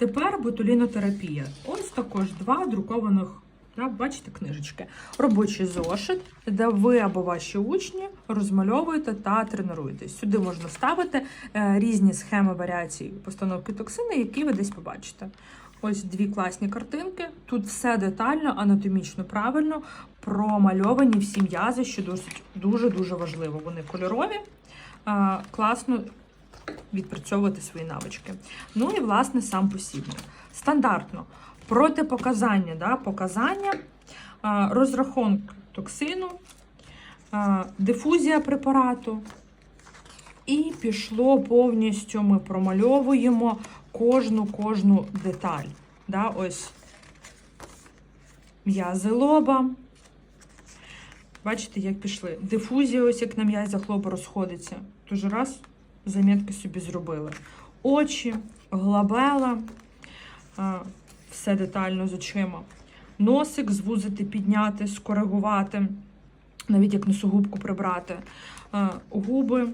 Тепер ботулінотерапія. Ось також два друкованих. Бачите книжечки. Робочий зошит, де ви або ваші учні розмальовуєте та тренуєтесь. Сюди можна ставити е, різні схеми варіацій постановки токсини, які ви десь побачите. Ось дві класні картинки. Тут все детально, анатомічно правильно промальовані всі м'язи, що досить дуже дуже важливо. Вони кольорові, е, класно відпрацьовувати свої навички. Ну і власне сам посібник. Стандартно протипоказання, да, показання, розрахунок токсину, дифузія препарату. І пішло повністю. Ми промальовуємо кожну кожну деталь. Да, ось м'язи лоба. Бачите, як пішли. Дифузія, ось як на м'язях лоба розходиться. Тож раз замітки собі зробили. Очі, глабела, все детально з очима. Носик звузити, підняти, скоригувати, навіть як носогубку прибрати. Губи,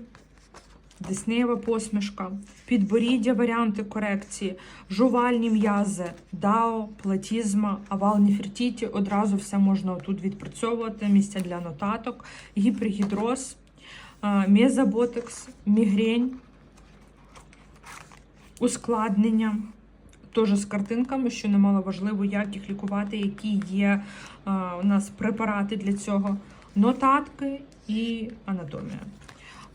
Деснеєва посмішка, підборіддя, варіанти корекції, жувальні м'язи, дао, платізма, авал Нефертіті. Одразу все можна тут відпрацьовувати. Місця для нотаток, гіпергідроз, мезоботекс, мігрень, ускладнення. Теж з картинками, що немало важливо, як їх лікувати, які є у нас препарати для цього, нотатки і анатомія.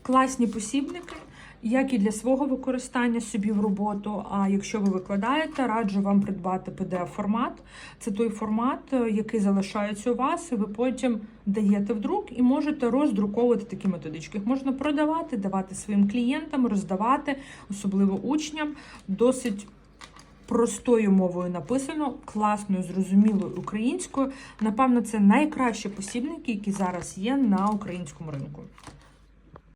Класні посібники, як і для свого використання собі в роботу. А якщо ви викладаєте, раджу вам придбати PDF-формат. Це той формат, е, який залишається у вас, і ви потім даєте в друк і можете роздруковувати такі методички. Їх можна продавати, давати своїм клієнтам, роздавати, особливо учням. Досить простою мовою написано, класною, зрозумілою українською. Напевно, це найкращі посібники, які зараз є на українському ринку.